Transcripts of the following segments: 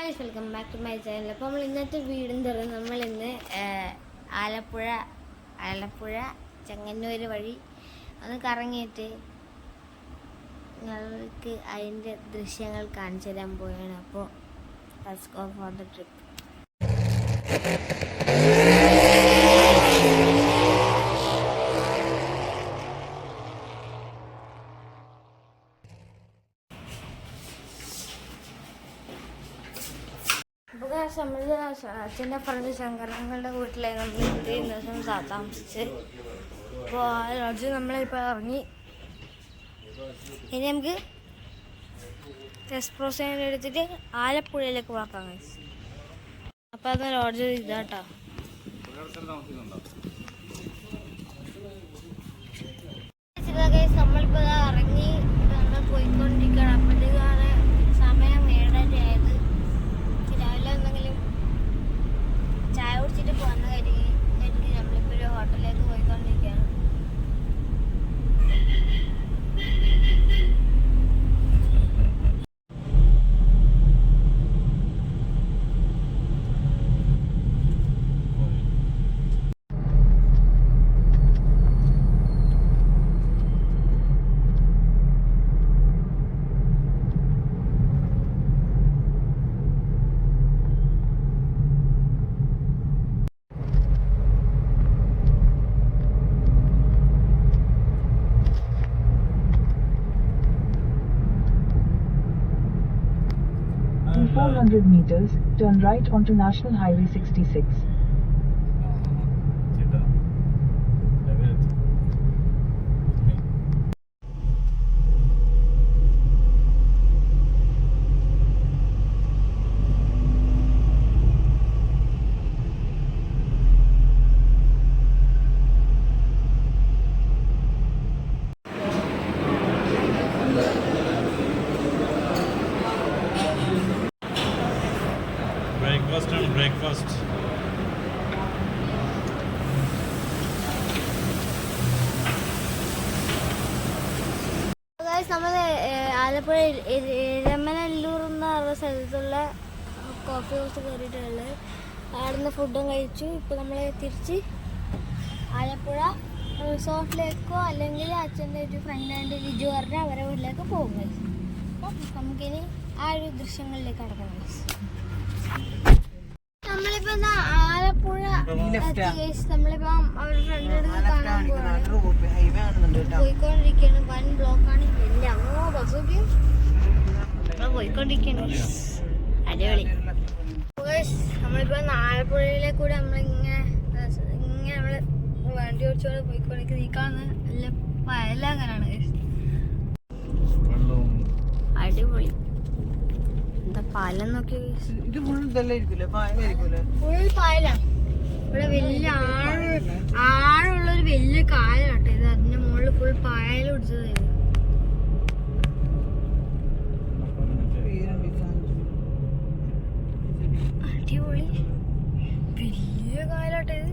Hi welcome back to my channel അപ്പോൾ നമ്മൾ ഇന്നത്തെ വീടും തുറന്ന് നമ്മൾ ഇന്ന് ആലപ്പുഴ ആലപ്പുഴ ചെങ്ങന്നൂർ വഴി ഒന്ന് കറങ്ങിയിട്ട് ഞങ്ങൾക്ക് അതിന്റെ ദൃശ്യങ്ങൾ കാണിച്ചു തരാൻ പോവുകയാണ് അപ്പോൾ first go for the trip അപ്പോൾ നമ്മൾ അച്ഛന്റെ ഫ്രണ്ട് ശങ്കരങ്ങളുടെ വീട്ടിലായി നമ്മൾ ഇത്രയും ദിവസം താമസിച്ച്. അപ്പോൾ ആ ലോഡ്ജ് നമ്മളിപ്പോൾ ഇറങ്ങി. ഇനി നമുക്ക് എക്സ്പ്രോസ് എടുത്തിട്ട് ആലപ്പുഴയിലേക്ക് പോകാം അപ്പോൾ അത് ലോഡ്ജ് ഇതാട്ടോ. നമ്മളിപ്പോൾ ഇറങ്ങി പോയിക്കൊണ്ടിരിക്കുകയാണ്. അപ്പോഴത്തേക്കാണ് 100 meters, turn right onto National Highway 66. Alappuzha പറഞ്ഞ സ്ഥലത്തുള്ള കോഫി ഹൗസ് കയറിയിട്ടുള്ളത് അവിടുന്ന് ഫുഡും കഴിച്ചു. ഇപ്പോൾ നമ്മൾ തിരിച്ച് ആലപ്പുഴ റിസോർട്ടിലേക്കോ അല്ലെങ്കിൽ അച്ഛന്റെ ഒരു ഫ്രണ്ടായിട്ട് ലിജു പറഞ്ഞ അവരെ വീട്ടിലേക്ക് പോകും. അപ്പം നമുക്കിനി ആ ഒരു ദൃശ്യങ്ങളിലേക്ക് കടക്കണം നമ്മളിപ്പോൾ നമ്മളിപ്പോ പോയിക്കൊണ്ടിരിക്കുകയാണ് വൻ ബ്ലോക്കാണ് പോയിക്കൊണ്ടിരിക്കുകയാണ് അടിപൊളി. നമ്മളിപ്പോ ആലപ്പുഴയിലെ കൂടെ നമ്മളിങ്ങനെ ഇങ്ങനെ നമ്മൾ വണ്ടി ഓടിച്ചോണ്ട് പോയിക്കൊണ്ടിരിക്കുന്നത് ഈ കാണുന്ന എല്ലാം അങ്ങനാണ് അങ്ങനെയാണ്. അടിപൊളി. എന്താ പാലം നോക്കി ഇത് ഫുൾ ഇതല്ലായിരിക്കൂലേ പായലായിരിക്കൂലേ ഫുൾ പായലാണ്. ഇവിടെ വലിയ ആഴ ആഴമുള്ള ഒരു വലിയ കായലാട്ടോ ഇത്. അതിന്റെ മുകളിൽ ഫുൾ പായൽ പിടിച്ചത് അടിപൊളി. വലിയ കായലാട്ടോ ഇത്.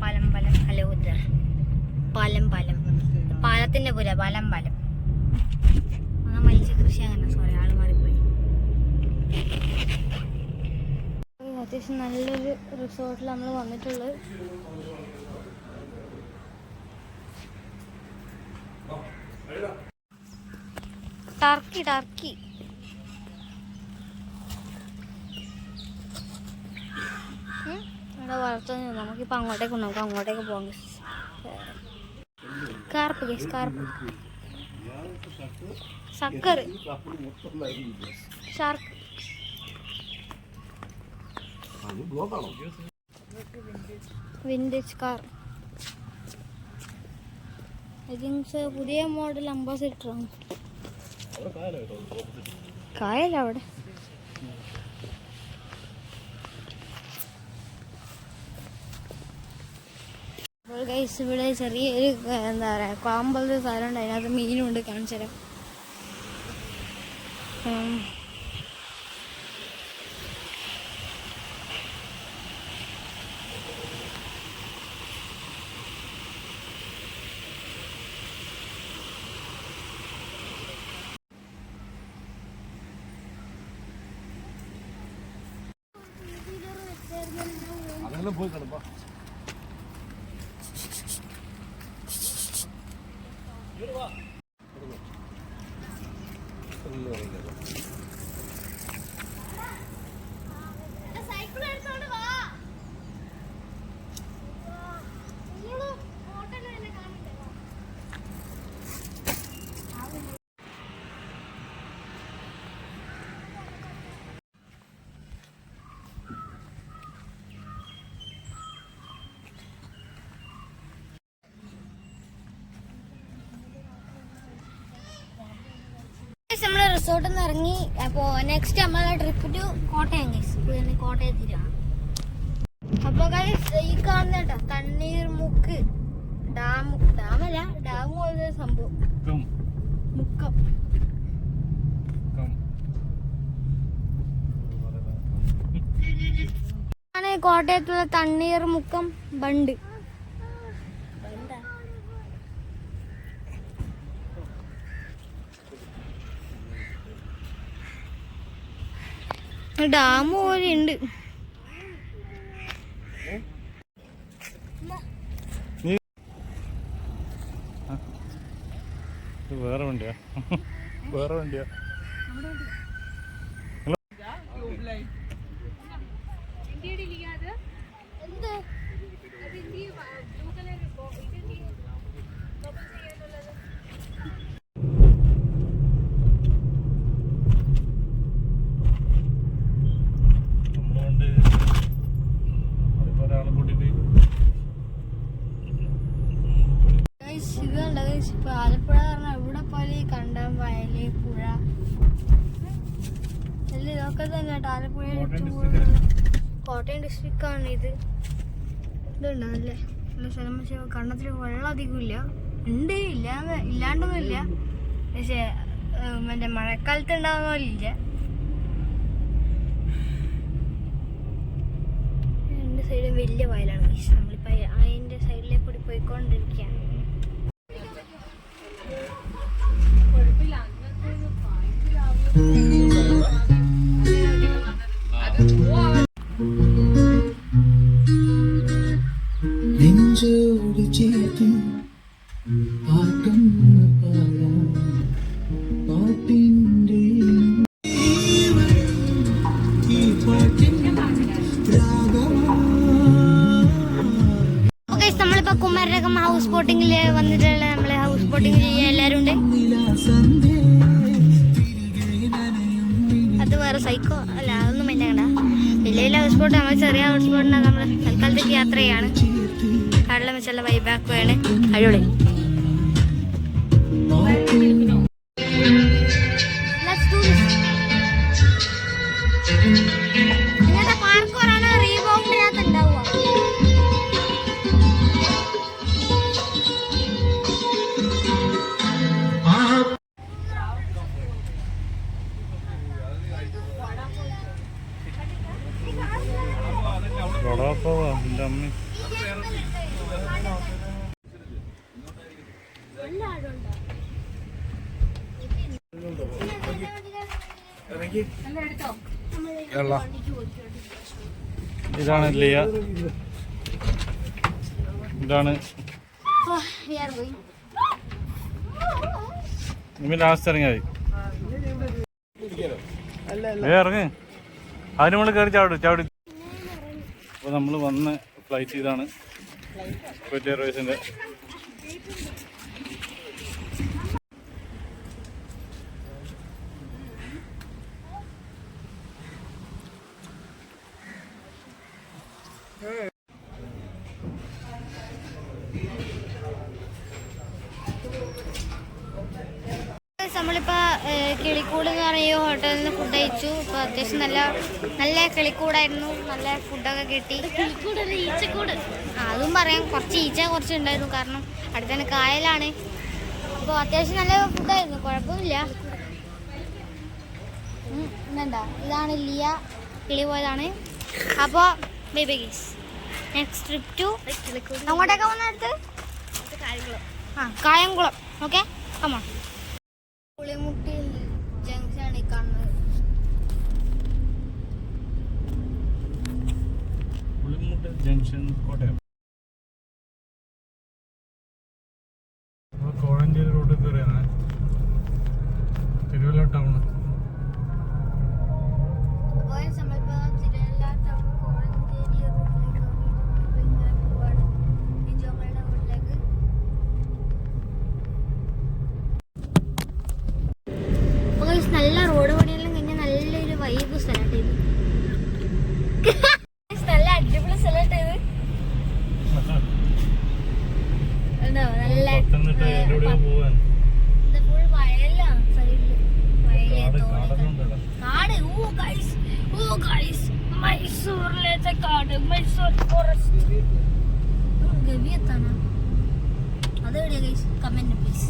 പലം പലം ഹലോ പലം പലം. പാലത്തിന്റെ പുര പലം പലം. ആ മത്സ്യ കൃഷി അങ്ങനെ സോറി ആൾ മാറിപ്പോയി അത്യാവശ്യം നല്ലൊരു റിസോർട്ടിൽ നമ്മൾ വന്നിട്ടുള്ളത്. Turkey turkey. ഇവിടെ വളർത്തുന്നു നമുക്കിപ്പോൾ അങ്ങോട്ടേക്ക്. നമുക്ക് അങ്ങോട്ടേക്ക് പോകാം. Carp guys carp sucker shark vintage car I പുതിയ മോഡൽ അംബാസിഡർ ആണ്. കായല്ല അവിടെ. അപ്പോൾ ഗൈസ് ഇവിടെ ചെറിയൊരു എന്താ പറയുക സാധനം ഉണ്ട്. അതിനകത്ത് മീനുണ്ട് കാണിച്ചു തരാം தான் போய் கிடப்பா. இருவா റിസോർട്ടിൽ നിന്ന് ഇറങ്ങി അപ്പോ നെക്സ്റ്റ് നമ്മളെ ട്രിപ്പ് ടു കോട്ടയം ഗൈസ് കോട്ടയത്തിലാണ് അപ്പൊ ഗൈസ് ഈ കാണുന്ന കേട്ടോ തണ്ണീർമുക്ക് ഡാം ഡാമല്ല ഡാം പോലത്തെ സംഭവം. മുക്കം. കോട്ടയത്തുള്ള തണ്ണീർ മുക്കം ബണ്ട്. ഡാം പോലെ ഉണ്ട് വേറെ വണ്ടിയാ. വേറെ വണ്ടിയാ എന്ത് നമ്മളുകൊണ്ട് അതിപ്പോ ഒരാളെ കൂട്ടിട്ട് ഗൈസ് ഇത് കണ്ടോ ഗൈസ് ഇപ്പൊ ആലപ്പുഴ പറഞ്ഞാൽ ഇവിടെ പോലെ ഈ കണ്ടം വയൽ പുഴ ഇതൊക്കെ തന്നെ ആലപ്പുഴ കോട്ടയം ഡിസ്ട്രിക്റ്റ് ആണ് ഇത്. ഇതുണ്ടോ? അല്ലേ? നല്ല സ്ഥലം. പക്ഷെ കണ്ണത്തിൽ വെള്ളം അധികം ഇല്ല. ഉണ്ട് ഇല്ലാന്ന് ഇല്ലാണ്ടൊന്നും ഇല്ല പക്ഷേ മറ്റേ മഴക്കാലത്ത് ഉണ്ടാകുന്ന പോലെ ഇല്ല. രണ്ട് സൈഡും വലിയ വയലാണ്. നമ്മളിപ്പോ അതിന്റെ സൈഡിലേക്ക് കൂടി പോയിക്കൊണ്ടിരിക്കുകയാണ്. നമ്മളിപ്പോ കുമരകം ഹൗസ് ബോട്ടിങ്ങിൽ വന്നിട്ടുള്ള നമ്മളെ ഹൗസ് ബോട്ടിങ് ചെയ്യാൻ എല്ലാരും അത് വേറെ സൈക്കോ അല്ല അതൊന്നും എന്നെ കണ്ട വലിയ വലിയ ഹൗസ് ബോട്ട് നമ്മൾ ചെറിയ ഹൗസ് ബോട്ടിനാണ് നമ്മൾ തൽക്കാലത്തേക്ക് യാത്ര ചെയ്യാണ് കടല വെച്ചുള്ള വൈബാക്കുവാണ് അടിപൊളി. Bye. Bye. ഇതാണ് ലിയ. ഇതാണ്. ലാസ്റ്റ് ഇറങ്ങിയാൽ മതി ഇറങ്ങ്. അതിന് നമ്മൾ കയറി ചാടും ചാടി അപ്പോൾ നമ്മൾ വന്ന് ഫ്ലൈറ്റ് ഇതാണ് എയർവേസിന്റെ നമ്മളിപ്പോ ഏഹ്, കിളിക്കൂട് എന്ന് പറയുന്ന ഹോട്ടലിൽ നിന്ന് ഫുഡ് കഴിച്ചു. അപ്പൊ അത്യാവശ്യം നല്ല നല്ല കിളിക്കൂടായിരുന്നു. നല്ല ഫുഡൊക്കെ കിട്ടി. ഈച്ചക്കൂട്. അതും പറയാം. കുറച്ച് ഈച്ച കുറച്ച് ഉണ്ടായിരുന്നു. കാരണം അടുത്ത തന്നെ കായലാണ്. അപ്പോൾ അത്യാവശ്യം നല്ല ഫുഡായിരുന്നു കുഴപ്പമില്ല. ഇന്നെന്താ ഇതാണ് ലിയ. കിളി പോയതാണ്. അപ്പോൾ baby guys next trip to അങ്ങോട്ടേക്ക് പോകുന്ന അടുത്ത്? ആ കായംകുളം. ഓക്കെ അമ്മ പുളിമുട്ടി ജംഗ്ഷൻ ഈ കാണുന്നത്. Pulimuttu junction junction Kottayam. അപ്പോൾ നല്ല റോഡ് പണിയെല്ലാം കഴിഞ്ഞാൽ നല്ലൊരു വൈബ് സ്ഥലമായിട്ട് ഇത് നല്ല അടിപൊളി സ്ഥലമായിട്ട് ഇത്. നല്ല full വയലാണ് സൈഡിൽ വയൽ കാട് ഓ ഗൈസ് ഓ ഗൈസ് മൈസൂരിലത്തെ കാട്. മൈസൂർ ഫോറസ്റ്റ് ഗവി എത്താണോ അതെവിടെയാ ഗൈസ് കമന്റ് പ്ലീസ്